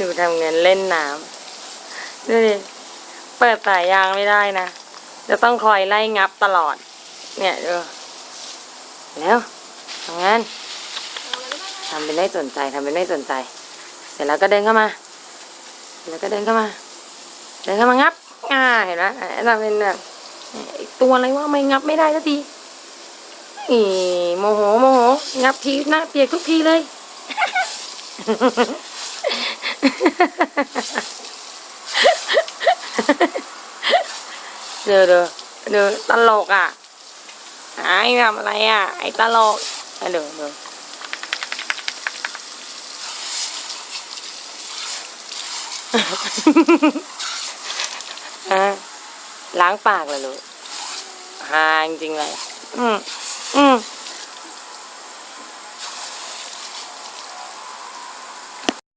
ดูทำเงินเล่นน้ำดูดิเปิดสายยางไม่ได้นะ จะต้องคอยไล่งับตลอด เนี่ยดูแล้วทำงานทำเป็นไม่สนใจทำเป็นไม่สนใจ เสร็จแล้วก็เดินเข้ามาเสร็จแล้วก็เดินเข้ามา เดินเข้ามางับอ่าเห็นไหมอ่าเป็นแบบตัวอะไรว่าไม่งับไม่ได้สักทีอีโมโหโมโห งับทีหน้าเปียกทุกทีเลย เดูดูดูตลกอะไอ้ทำอะไรอะ ไอ้ตลกอะดูดูอะล้างปากเลยลูกฮาจริงเลย อืม อืม